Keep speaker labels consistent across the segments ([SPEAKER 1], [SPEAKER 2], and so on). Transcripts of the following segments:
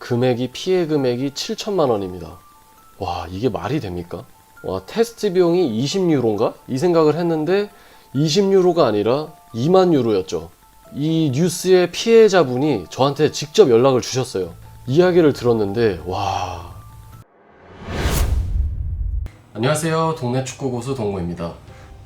[SPEAKER 1] 금액이 피해 금액이 7천만 원입니다. 와 이게 말이 됩니까? 와 테스트 비용이 20유로인가? 이 생각을 했는데 20유로가 아니라 2만 유로였죠. 이 뉴스의 피해자분이 저한테 직접 연락을 주셨어요. 이야기를 들었는데 와 안녕하세요. 동네 축구 고수 동무입니다.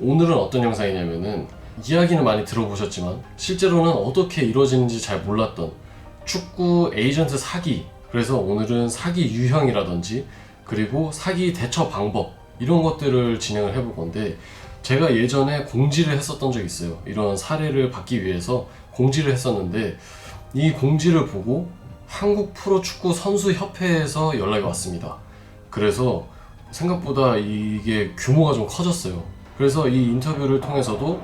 [SPEAKER 1] 오늘은 어떤 영상이냐면은 이야기는 많이 들어보셨지만 실제로는 어떻게 이루어지는지 잘 몰랐던 축구 에이전트 사기. 그래서 오늘은 사기 유형이라든지 그리고 사기 대처 방법 이런 것들을 진행을 해볼 건데 제가 예전에 공지를 했었던 적이 있어요. 이런 사례를 받기 위해서 공지를 했었는데 이 공지를 보고 한국 프로축구 선수 협회에서 연락이 왔습니다. 그래서 생각보다 이게 규모가 좀 커졌어요. 그래서 이 인터뷰를 통해서도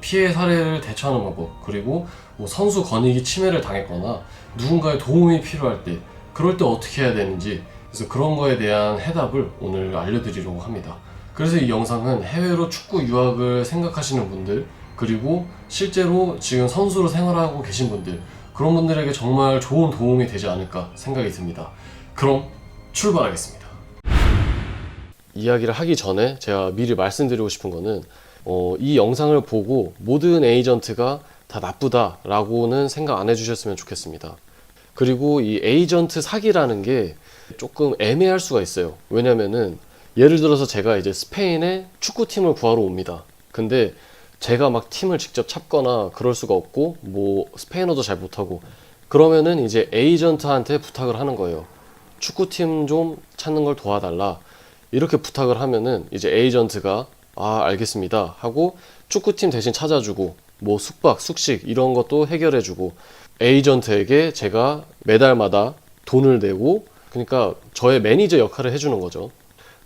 [SPEAKER 1] 피해 사례를 대처하는 방법, 그리고 뭐 선수 권익이 침해를 당했거나 누군가의 도움이 필요할 때, 그럴 때 어떻게 해야 되는지, 그래서 그런 거에 대한 해답을 오늘 알려드리려고 합니다. 그래서 이 영상은 해외로 축구 유학을 생각하시는 분들, 그리고 실제로 지금 선수로 생활하고 계신 분들, 그런 분들에게 정말 좋은 도움이 되지 않을까 생각이 듭니다. 그럼 출발하겠습니다. 이야기를 하기 전에 제가 미리 말씀드리고 싶은 거는 어, 이 영상을 보고 모든 에이전트가 다 나쁘다라고는 생각 안 해주셨으면 좋겠습니다. 그리고 이 에이전트 사기라는 게 조금 애매할 수가 있어요. 왜냐면은 예를 들어서 제가 이제 스페인에 축구팀을 구하러 옵니다. 근데 제가 막 팀을 직접 찾거나 그럴 수가 없고 뭐 스페인어도 잘 못하고 그러면은 이제 에이전트한테 부탁을 하는 거예요. 축구팀 좀 찾는 걸 도와달라. 이렇게 부탁을 하면은 이제 에이전트가 아 알겠습니다 하고 축구팀 대신 찾아주고 뭐 숙박 숙식 이런 것도 해결해 주고 에이전트에게 제가 매달마다 돈을 내고 그러니까 저의 매니저 역할을 해 주는 거죠.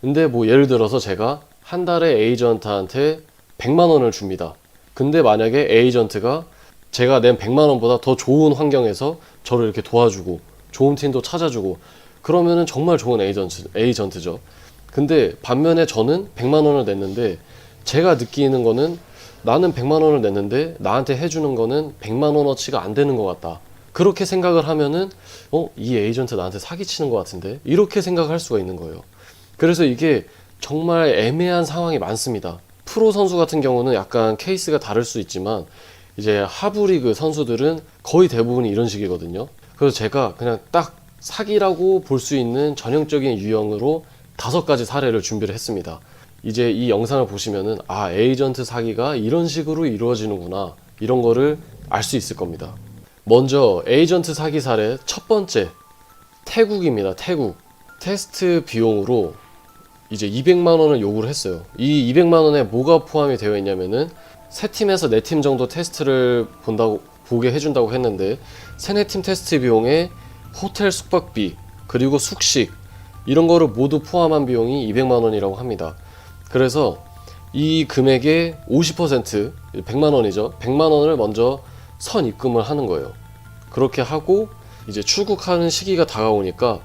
[SPEAKER 1] 근데 뭐 예를 들어서 제가 한 달에 에이전트한테 100만 원을 줍니다. 근데 만약에 에이전트가 제가 낸 100만 원보다 더 좋은 환경에서 저를 이렇게 도와주고 좋은 팀도 찾아주고 그러면은 정말 좋은 에이전트, 에이전트죠. 근데 반면에 저는 100만 원을 냈는데 제가 느끼는 거는 나는 100만 원을 냈는데 나한테 해주는 거는 100만 원어치가 안 되는 것 같다. 그렇게 생각을 하면은 어, 이 에이전트 나한테 사기치는 것 같은데 이렇게 생각할 수가 있는 거예요. 그래서 이게 정말 애매한 상황이 많습니다. 프로 선수 같은 경우는 약간 케이스가 다를 수 있지만 이제 하부리그 선수들은 거의 대부분이 이런 식이거든요. 그래서 제가 그냥 딱 사기라고 볼 수 있는 전형적인 유형으로 다섯 가지 사례를 준비를 했습니다. 이제 이 영상을 보시면은 아 에이전트 사기가 이런 식으로 이루어지는구나 이런 거를 알 수 있을 겁니다. 먼저 에이전트 사기 사례 첫 번째 태국입니다. 태국 테스트 비용으로 이제 200만 원을 요구를 했어요. 이 200만 원에 뭐가 포함이 되어 있냐면은 세 팀에서 네 팀 정도 테스트를 본다고 보게 해준다고 했는데 세네 팀 테스트 비용에 호텔 숙박비 그리고 숙식 이런 거를 모두 포함한 비용이 200만 원이라고 합니다. 그래서 이 금액의 50% 100만 원이죠. 100만 원을 먼저 선 입금을 하는 거예요. 그렇게 하고 이제 출국하는 시기가 다가오니까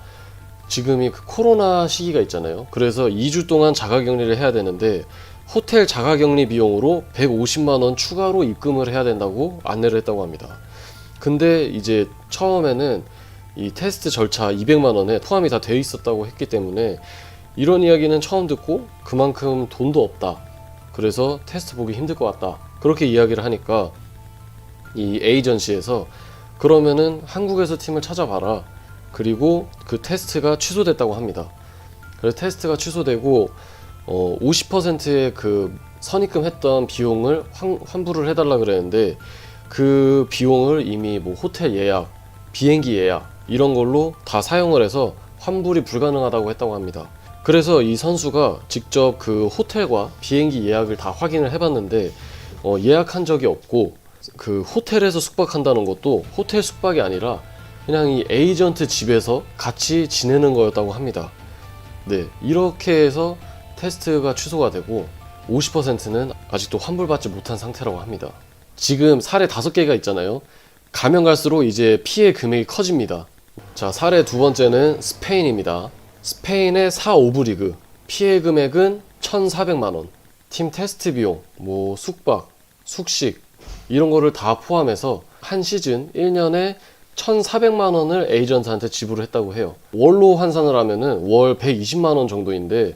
[SPEAKER 1] 지금이 그 코로나 시기가 있잖아요. 그래서 2주 동안 자가격리를 해야 되는데 호텔 자가격리 비용으로 150만 원 추가로 입금을 해야 된다고 안내를 했다고 합니다. 근데 이제 처음에는 이 테스트 절차 200만 원에 포함이 다 되어 있었다고 했기 때문에 이런 이야기는 처음 듣고 그만큼 돈도 없다. 그래서 테스트 보기 힘들 것 같다. 그렇게 이야기를 하니까 이 에이전시에서 그러면은 한국에서 팀을 찾아봐라. 그리고 그 테스트가 취소됐다고 합니다. 그래서 테스트가 취소되고 어 50%의 그 선입금 했던 비용을 환, 환불을 해달라 그랬는데 그 비용을 이미 뭐 호텔 예약, 비행기 예약 이런 걸로 다 사용을 해서 환불이 불가능하다고 했다고 합니다. 그래서 이 선수가 직접 그 호텔과 비행기 예약을 다 확인을 해봤는데 어, 예약한 적이 없고 그 호텔에서 숙박한다는 것도 호텔 숙박이 아니라 그냥 이 에이전트 집에서 같이 지내는 거였다고 합니다. 네, 이렇게 해서 테스트가 취소가 되고 50%는 아직도 환불받지 못한 상태라고 합니다. 지금 사례 다섯 개가 있잖아요. 가면 갈수록 이제 피해 금액이 커집니다. 자, 사례 두 번째는 스페인입니다. 스페인의 4, 5부 리그. 피해 금액은 1,400만 원. 팀 테스트 비용, 뭐 숙박, 숙식 이런 거를 다 포함해서 한 시즌 1년에 1,400만 원을 에이전트한테 지불을 했다고 해요. 월로 환산을 하면은 월 120만 원 정도인데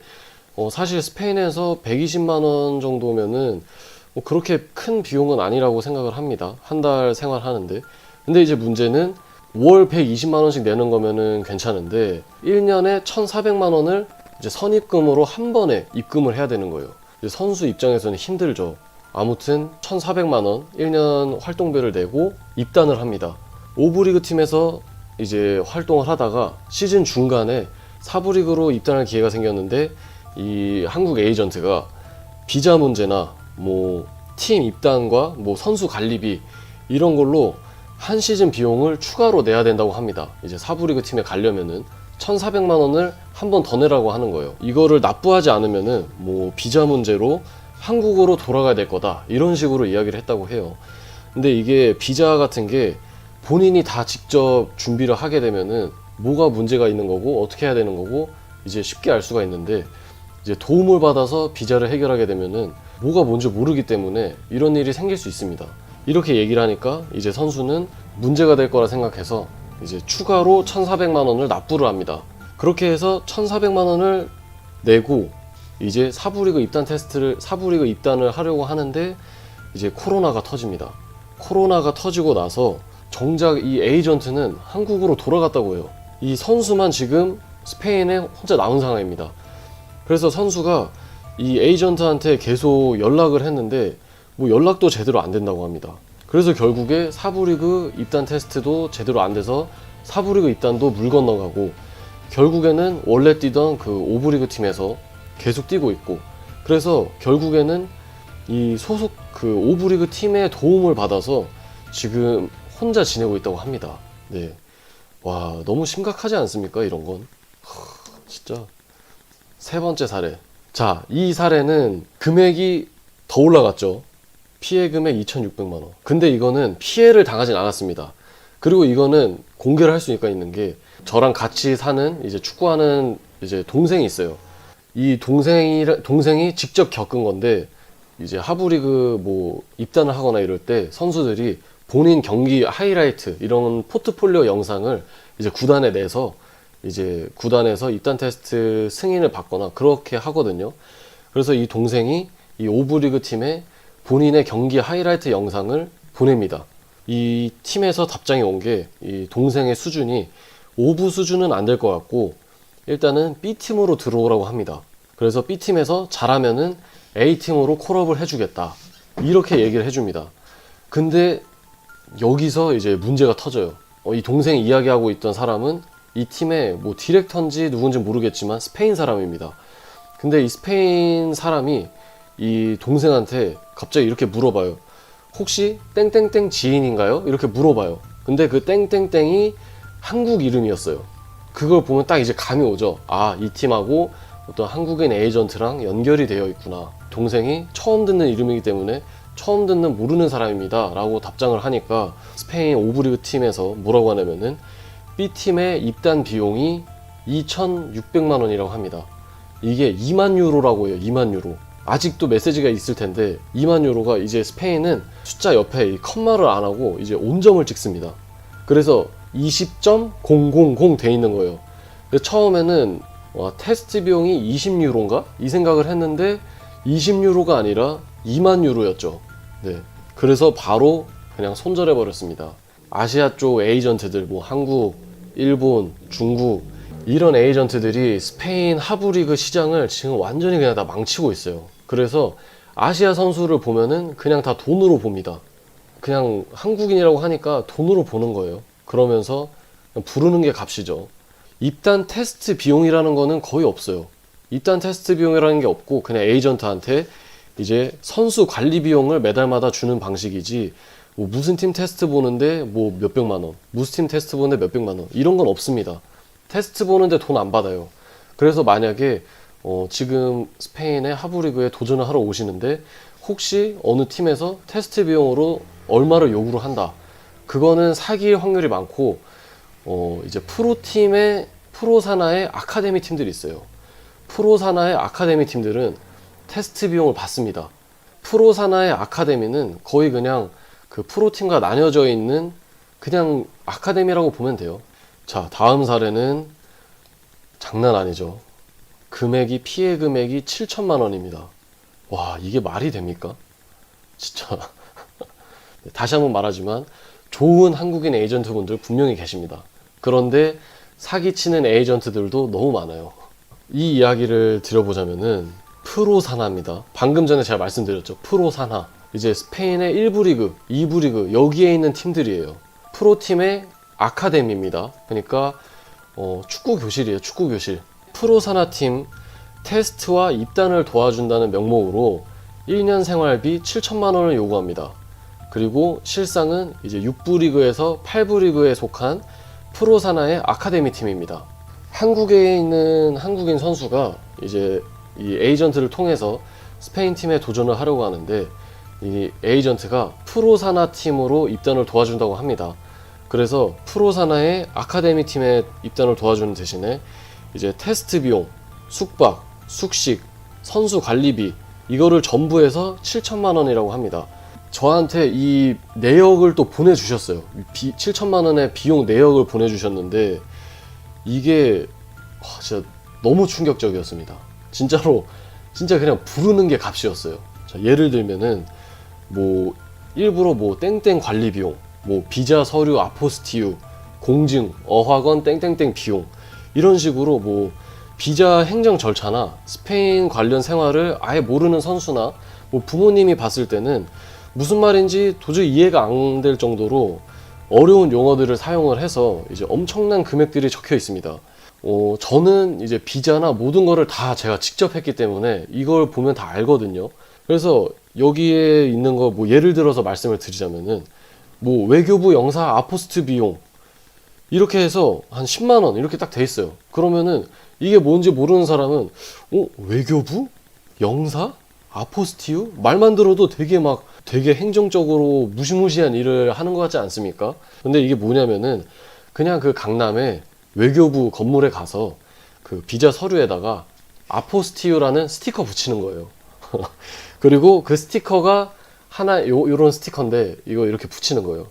[SPEAKER 1] 어, 사실 스페인에서 120만 원 정도면은 뭐 그렇게 큰 비용은 아니라고 생각을 합니다. 한 달 생활하는데. 근데 이제 문제는 월 120만 원씩 내는 거면은 괜찮은데 1년에 1,400만 원을 이제 선입금으로 한 번에 입금을 해야 되는 거예요. 선수 입장에서는 힘들죠. 아무튼 1,400만 원 1년 활동비를 내고 입단을 합니다. 오브리그 팀에서 이제 활동을 하다가 시즌 중간에 사부리그로 입단할 기회가 생겼는데 이 한국 에이전트가 비자 문제나 뭐 팀 입단과 뭐 선수 관리비 이런 걸로 한 시즌 비용을 추가로 내야 된다고 합니다. 이제 사부 리그 팀에 가려면은 1,400만 원을 한 번 더 내라고 하는 거예요. 이거를 납부하지 않으면은 뭐 비자 문제로 한국으로 돌아가야 될 거다. 이런 식으로 이야기를 했다고 해요. 근데 이게 비자 같은 게 본인이 다 직접 준비를 하게 되면은 뭐가 문제가 있는 거고 어떻게 해야 되는 거고 이제 쉽게 알 수가 있는데 이제 도움을 받아서 비자를 해결하게 되면은 뭐가 뭔지 모르기 때문에 이런 일이 생길 수 있습니다. 이렇게 얘기를 하니까 이제 선수는 문제가 될 거라 생각해서 이제 추가로 1,400만 원을 납부를 합니다. 그렇게 해서 1,400만 원을 내고 이제 사부리그 입단 테스트를 사부리그 입단을 하려고 하는데 이제 코로나가 터집니다. 코로나가 터지고 나서 정작 이 에이전트는 한국으로 돌아갔다고 해요. 이 선수만 지금 스페인에 혼자 남은 상황입니다. 그래서 선수가 이 에이전트한테 계속 연락을 했는데 뭐 연락도 제대로 안 된다고 합니다. 그래서 결국에 사부리그 입단 테스트도 제대로 안 돼서 사부리그 입단도 물 건너가고 결국에는 원래 뛰던 그 오브리그 팀에서 계속 뛰고 있고 그래서 결국에는 이 소속 그 오브리그 팀의 도움을 받아서 지금 혼자 지내고 있다고 합니다. 네. 와, 너무 심각하지 않습니까? 이런 건. 하, 진짜. 세 번째 사례. 자, 이 사례는 금액이 더 올라갔죠. 피해 금액 2,600만 원. 근데 이거는 피해를 당하진 않았습니다. 그리고 이거는 공개를 할 수가 있는 게 저랑 같이 사는 이제 축구하는 이제 동생이 있어요. 이 동생이 동생이 직접 겪은 건데 이제 하부리그 뭐 입단을 하거나 이럴 때 선수들이 본인 경기 하이라이트 이런 포트폴리오 영상을 이제 구단에 내서 이제 구단에서 입단 테스트 승인을 받거나 그렇게 하거든요. 그래서 이 동생이 이 오브리그 팀에 본인의 경기 하이라이트 영상을 보냅니다. 이 팀에서 답장이 온 게 이 동생의 수준이 오브 수준은 안 될 것 같고 일단은 B 팀으로 들어오라고 합니다. 그래서 B 팀에서 잘하면은 A 팀으로 콜업을 해주겠다. 이렇게 얘기를 해줍니다. 근데 여기서 이제 문제가 터져요. 어, 이 동생이 이야기하고 있던 사람은 이 팀의 뭐 디렉터인지 누군지 모르겠지만 스페인 사람입니다. 근데 이 스페인 사람이 이 동생한테 갑자기 이렇게 물어봐요. 혹시 땡땡땡 지인인가요? 이렇게 물어봐요. 근데 그 땡땡땡이 한국 이름이었어요. 그걸 보면 딱 이제 감이 오죠. 아, 이 팀하고 어떤 한국인 에이전트랑 연결이 되어 있구나. 동생이 처음 듣는 이름이기 때문에 처음 듣는 모르는 사람입니다. 라고 답장을 하니까 스페인 오브리그 팀에서 뭐라고 하냐면은 B팀의 입단 비용이 2,600만 원이라고 합니다. 이게 2만 유로라고 해요. 2만 유로. 아직도 메시지가 있을 텐데 2만 유로가 이제 스페인은 숫자 옆에 이 컴마를 안 하고 이제 온점을 찍습니다. 그래서 20.000 돼 있는 거예요. 처음에는 와, 테스트 비용이 20유로인가? 이 생각을 했는데 20유로가 아니라 2만 유로였죠. 네. 그래서 바로 그냥 손절해 버렸습니다. 아시아 쪽 에이전트들 뭐 한국, 일본, 중국 이런 에이전트들이 스페인 하부리그 시장을 지금 완전히 그냥 다 망치고 있어요. 그래서 아시아 선수를 보면은 그냥 다 돈으로 봅니다. 그냥 한국인이라고 하니까 돈으로 보는 거예요. 그러면서 부르는 게 값이죠. 입단 테스트 비용이라는 거는 거의 없어요. 입단 테스트 비용이라는 게 없고 그냥 에이전트한테 이제 선수 관리 비용을 매달마다 주는 방식이지 뭐 무슨 팀 테스트 보는데 뭐 몇백만 원, 무슨 팀 테스트 보는데 몇백만 원 이런 건 없습니다. 테스트 보는데 돈 안 받아요. 그래서 만약에 어, 지금 스페인의 하부리그에 도전을 하러 오시는데 혹시 어느 팀에서 테스트 비용으로 얼마를 요구를 한다. 그거는 사기일 확률이 많고 어, 이제 프로 팀의 프로 산하의 아카데미 팀들이 있어요. 프로 산하의 아카데미 팀들은 테스트 비용을 받습니다. 프로 산하의 아카데미는 거의 그냥 그 프로 팀과 나뉘어져 있는 그냥 아카데미라고 보면 돼요. 자, 다음 사례는 장난 아니죠. 금액이 피해 금액이 7천만 원입니다. 와, 이게 말이 됩니까? 진짜 네, 다시 한번 말하지만 좋은 한국인 에이전트분들 분명히 계십니다. 그런데 사기치는 에이전트들도 너무 많아요. 이 이야기를 드려보자면은 프로 산하입니다. 방금 전에 제가 말씀드렸죠. 프로 산하. 이제 스페인의 1부 리그, 2부 리그 여기에 있는 팀들이에요. 프로팀의 아카데미입니다. 그러니까 어, 축구 교실이에요. 축구 교실. 프로 산하 팀 테스트와 입단을 도와준다는 명목으로 1년 생활비 7천만 원을 요구합니다. 그리고 실상은 이제 6부 리그에서 8부 리그에 속한 프로 산하의 아카데미 팀입니다. 한국에 있는 한국인 선수가 이제 이 에이전트를 통해서 스페인 팀에 도전을 하려고 하는데 이 에이전트가 프로 산하 팀으로 입단을 도와준다고 합니다. 그래서 프로 산하의 아카데미 팀에 입단을 도와주는 대신에 이제 테스트 비용, 숙박, 숙식, 선수 관리비 이거를 전부 해서 7천만 원이라고 합니다. 저한테 이 내역을 또 보내주셨어요. 비, 7천만 원의 비용 내역을 보내주셨는데 이게 와, 진짜 너무 충격적이었습니다. 진짜로 진짜 그냥 부르는 게 값이었어요. 자, 예를 들면은 뭐 일부러 뭐 땡땡 관리 비용, 뭐 비자 서류 아포스티유, 공증, 어학원 땡땡땡 비용 이런 식으로 뭐 비자 행정 절차나 스페인 관련 생활을 아예 모르는 선수나 뭐 부모님이 봤을 때는 무슨 말인지 도저히 이해가 안 될 정도로 어려운 용어들을 사용을 해서 이제 엄청난 금액들이 적혀 있습니다. 어, 저는 이제 비자나 모든 거를 다 제가 직접 했기 때문에 이걸 보면 다 알거든요. 그래서 여기에 있는 거 뭐 예를 들어서 말씀을 드리자면은 뭐 외교부 영사 아포스트 비용 이렇게 해서 한 10만 원 이렇게 딱 돼 있어요. 그러면은 이게 뭔지 모르는 사람은 어 외교부 영사 아포스티유 말만 들어도 되게 막 되게 행정적으로 무시무시한 일을 하는 것 같지 않습니까? 근데 이게 뭐냐면은 그냥 그 강남에 외교부 건물에 가서 그 비자 서류에다가 아포스티유라는 스티커 붙이는 거예요. 그리고 그 스티커가 하나 요 요런 스티커인데 이거 이렇게 붙이는 거예요.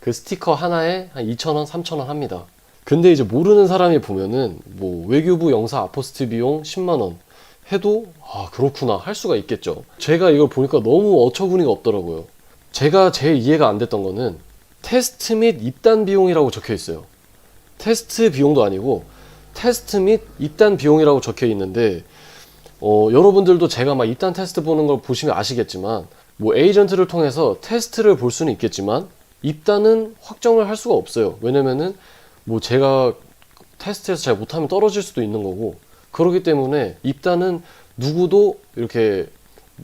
[SPEAKER 1] 그 스티커 하나에 한 2,000원, 3,000원 합니다. 근데 이제 모르는 사람이 보면은 뭐 외교부 영사 아포스트 비용 10만 원 해도 아 그렇구나 할 수가 있겠죠. 제가 이걸 보니까 너무 어처구니가 없더라고요. 제가 제일 이해가 안 됐던 거는 테스트 및 입단 비용이라고 적혀 있어요. 테스트 비용도 아니고 테스트 및 입단 비용이라고 적혀 있는데 어, 여러분들도 제가 막 입단 테스트 보는 걸 보시면 아시겠지만 뭐 에이전트를 통해서 테스트를 볼 수는 있겠지만 입단은 확정을 할 수가 없어요. 왜냐면은 뭐 제가 테스트에서 잘 못하면 떨어질 수도 있는 거고 그렇기 때문에 입단은 누구도 이렇게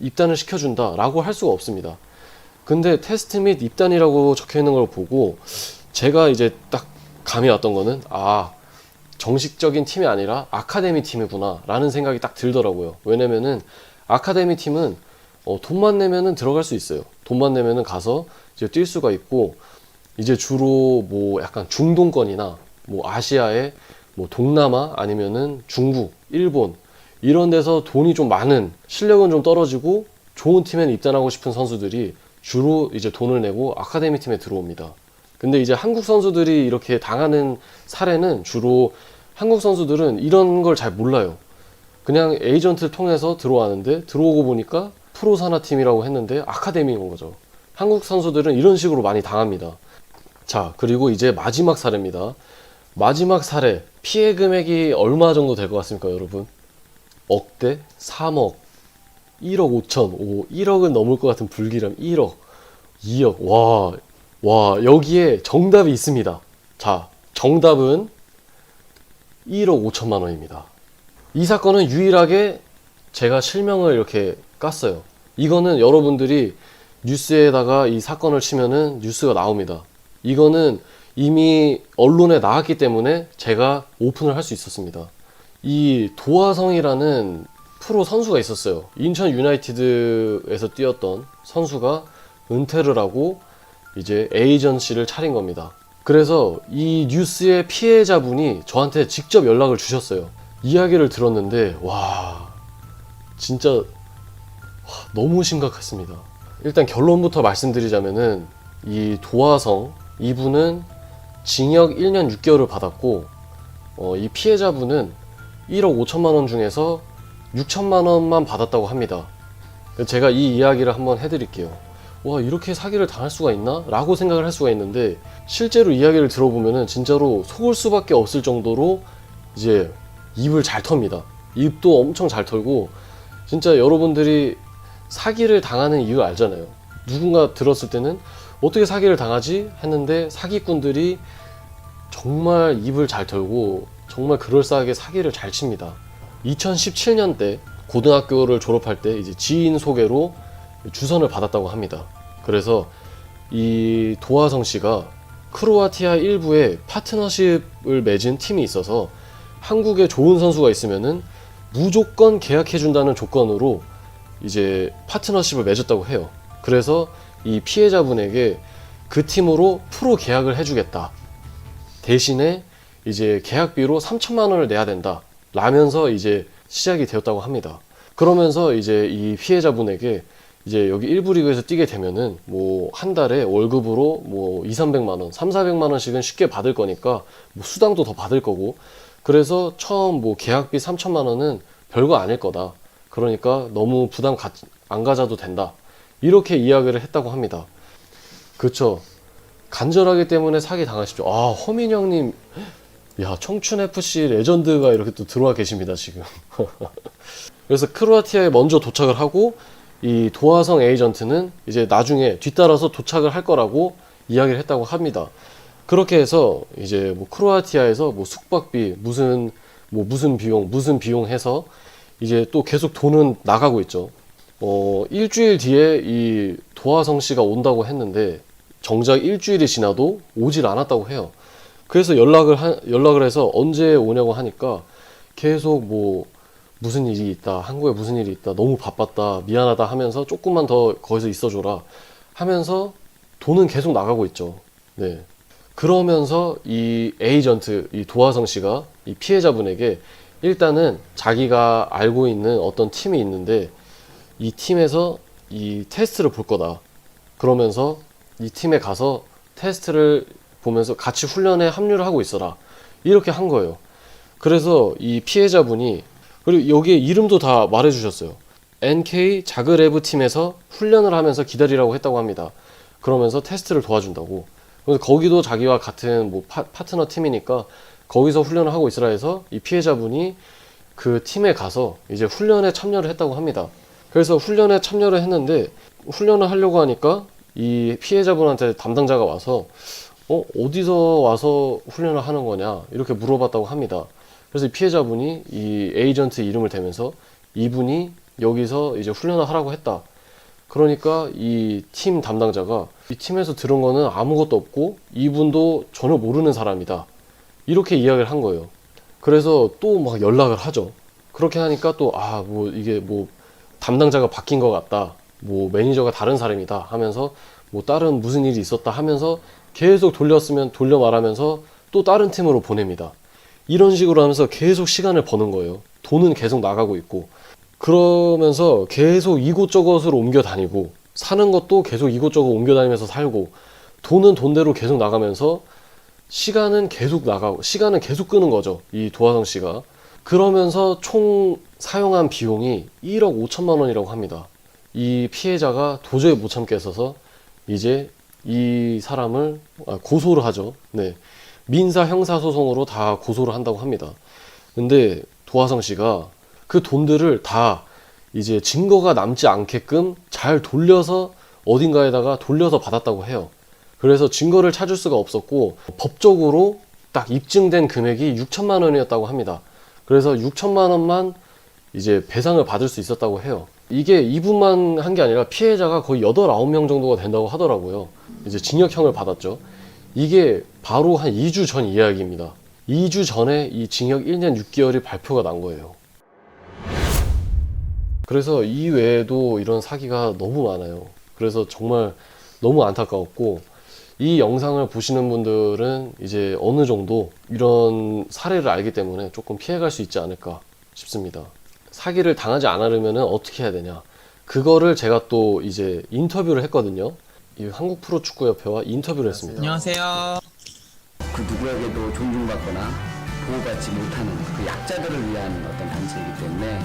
[SPEAKER 1] 입단을 시켜준다라고 할 수가 없습니다. 근데 테스트 및 입단이라고 적혀 있는 걸 보고 제가 이제 딱 감이 왔던 거는 아 정식적인 팀이 아니라 아카데미 팀이구나 라는 생각이 딱 들더라고요. 왜냐면은 아카데미 팀은 어, 돈만 내면은 들어갈 수 있어요. 돈만 내면은 가서 이제 뛸 수가 있고 이제 주로 뭐 약간 중동권이나 뭐 아시아의 뭐 동남아 아니면은 중국, 일본 이런 데서 돈이 좀 많은 실력은 좀 떨어지고 좋은 팀에 입단하고 싶은 선수들이 주로 이제 돈을 내고 아카데미 팀에 들어옵니다. 근데 이제 한국 선수들이 이렇게 당하는 사례는 주로 한국 선수들은 이런 걸 잘 몰라요. 그냥 에이전트 통해서 들어왔는데 들어오고 보니까 프로 산하 팀이라고 했는데 아카데미인 거죠. 한국 선수들은 이런 식으로 많이 당합니다. 자, 그리고 이제 마지막 사례입니다. 마지막 사례 피해 금액이 얼마 정도 될 것 같습니까, 여러분? 억대, 3억, 1억 5천, 오, 1억은 넘을 것 같은 불길함, 1억, 2억, 와, 와, 여기에 정답이 있습니다. 자, 정답은 1억 5천만 원입니다. 이 사건은 유일하게 제가 실명을 이렇게 깠어요. 이거는 여러분들이 뉴스에다가 이 사건을 치면은 뉴스가 나옵니다. 이거는 이미 언론에 나왔기 때문에 제가 오픈을 할 수 있었습니다. 이 도화성이라는 프로 선수가 있었어요. 인천 유나이티드에서 뛰었던 선수가 은퇴를 하고 이제 에이전시를 차린 겁니다. 그래서 이 뉴스의 피해자분이 저한테 직접 연락을 주셨어요. 이야기를 들었는데 와 진짜 와, 너무 심각했습니다. 일단 결론부터 말씀드리자면은 이 도화성 이분은 징역 1년 6개월을 받았고 어, 이 피해자분은 1억 5천만 원 중에서 6천만 원만 받았다고 합니다. 제가 이 이야기를 한번 해드릴게요. 와 이렇게 사기를 당할 수가 있나? 라고 생각을 할 수가 있는데 실제로 이야기를 들어보면은 진짜로 속을 수밖에 없을 정도로 이제 입을 잘 텁니다. 입도 엄청 잘 털고 진짜 여러분들이 사기를 당하는 이유 알잖아요. 누군가 들었을 때는 어떻게 사기를 당하지? 했는데 사기꾼들이 정말 입을 잘 털고 정말 그럴싸하게 사기를 잘 칩니다. 2017년 때 고등학교를 졸업할 때 이제 지인 소개로 주선을 받았다고 합니다. 그래서 이 도하성 씨가 크로아티아 일부에 파트너십을 맺은 팀이 있어서 한국에 좋은 선수가 있으면은 무조건 계약해 준다는 조건으로 이제 파트너십을 맺었다고 해요. 그래서 이 피해자분에게 그 팀으로 프로 계약을 해주겠다. 대신에 이제 계약비로 3천만 원을 내야 된다. 라면서 이제 시작이 되었다고 합니다. 그러면서 이제 이 피해자분에게 이제 여기 1부 리그에서 뛰게 되면은 뭐 한 달에 월급으로 뭐 2, 300만 원, 3, 400만 원씩은 쉽게 받을 거니까 뭐 수당도 더 받을 거고 그래서 처음 뭐 계약비 3천만 원은 별거 아닐 거다. 그러니까 너무 부담 가, 안 가져도 된다. 이렇게 이야기를 했다고 합니다. 그쵸. 간절하기 때문에 사기 당하시죠. 아, 허민 형님. 야, 청춘 FC 레전드가 이렇게 또 들어와 계십니다, 지금. 그래서 크로아티아에 먼저 도착을 하고 이 도하성 에이전트는 이제 나중에 뒤따라서 도착을 할 거라고 이야기를 했다고 합니다. 그렇게 해서 이제 뭐 크로아티아에서 뭐 숙박비 무슨 뭐 무슨 비용 무슨 비용 해서 이제 또 계속 돈은 나가고 있죠. 어 일주일 뒤에 이 도하성 씨가 온다고 했는데 정작 일주일이 지나도 오질 않았다고 해요. 그래서 연락을 하, 연락을 해서 언제 오냐고 하니까 계속 뭐 무슨 일이 있다 한국에 무슨 일이 있다 너무 바빴다 미안하다 하면서 조금만 더 거기서 있어줘라 하면서 돈은 계속 나가고 있죠. 네. 그러면서 이 에이전트 이 도하성 씨가 이 피해자분에게 일단은 자기가 알고 있는 어떤 팀이 있는데 이 팀에서 이 테스트를 볼 거다. 그러면서 이 팀에 가서 테스트를 보면서 같이 훈련에 합류를 하고 있어라. 이렇게 한 거예요. 그래서 이 피해자분이 그리고 여기에 이름도 다 말해 주셨어요. NK 자그레브 팀에서 훈련을 하면서 기다리라고 했다고 합니다. 그러면서 테스트를 도와준다고. 그래서 거기도 자기와 같은 뭐 파, 파트너 팀이니까 거기서 훈련을 하고 있으라 해서 이 피해자분이 그 팀에 가서 이제 훈련에 참여를 했다고 합니다. 그래서 훈련에 참여를 했는데 훈련을 하려고 하니까 이 피해자분한테 담당자가 와서 어 어디서 와서 훈련을 하는 거냐 이렇게 물어봤다고 합니다. 그래서 이 피해자분이 이 에이전트 이름을 대면서 이분이 여기서 이제 훈련을 하라고 했다. 그러니까 이 팀 담당자가 이 팀에서 들은 거는 아무것도 없고 이분도 전혀 모르는 사람이다. 이렇게 이야기를 한 거예요. 그래서 또 막 연락을 하죠. 그렇게 하니까 또 아 뭐 이게 뭐 담당자가 바뀐 것 같다. 뭐 매니저가 다른 사람이다 하면서 뭐 다른 무슨 일이 있었다 하면서 계속 돌렸으면 돌려 말하면서 또 다른 팀으로 보냅니다. 이런 식으로 하면서 계속 시간을 버는 거예요. 돈은 계속 나가고 있고 그러면서 계속 이곳저곳으로 옮겨 다니고 사는 것도 계속 이곳저곳 옮겨 다니면서 살고 돈은 돈대로 계속 나가면서 시간은 계속 나가고 시간은 계속 끄는 거죠. 이 도하성 씨가 그러면서 총 사용한 비용이 1억 5천만 원이라고 합니다. 이 피해자가 도저히 못 참겠어서 이제 이 사람을 아, 고소를 하죠. 네. 민사 형사 소송으로 다 고소를 한다고 합니다. 근데 도하성 씨가 그 돈들을 다 이제 증거가 남지 않게끔 잘 돌려서 어딘가에다가 돌려서 받았다고 해요. 그래서 증거를 찾을 수가 없었고 법적으로 딱 입증된 금액이 6천만 원이었다고 합니다. 그래서 6천만 원만 이제 배상을 받을 수 있었다고 해요. 이게 이분만 한 게 아니라 피해자가 거의 8, 9명 정도가 된다고 하더라고요. 이제 징역형을 받았죠. 이게 바로 한 2주 전 이야기입니다. 2주 전에 이 징역 1년 6개월이 발표가 난 거예요. 그래서 이 외에도 이런 사기가 너무 많아요. 그래서 정말 너무 안타까웠고, 이 영상을 보시는 분들은 이제 어느 정도 이런 사례를 알기 때문에 조금 피해갈 수 있지 않을까 싶습니다. 사기를 당하지 않으려면 어떻게 해야 되냐. 그거를 제가 또 이제 인터뷰를 했거든요. 이 한국 프로 축구 협회와 인터뷰를 했습니다.
[SPEAKER 2] 안녕하세요. 그 누구에게도 존중받거나 보호받지 못하는 그 약자들을 위한 어떤 단체이기 때문에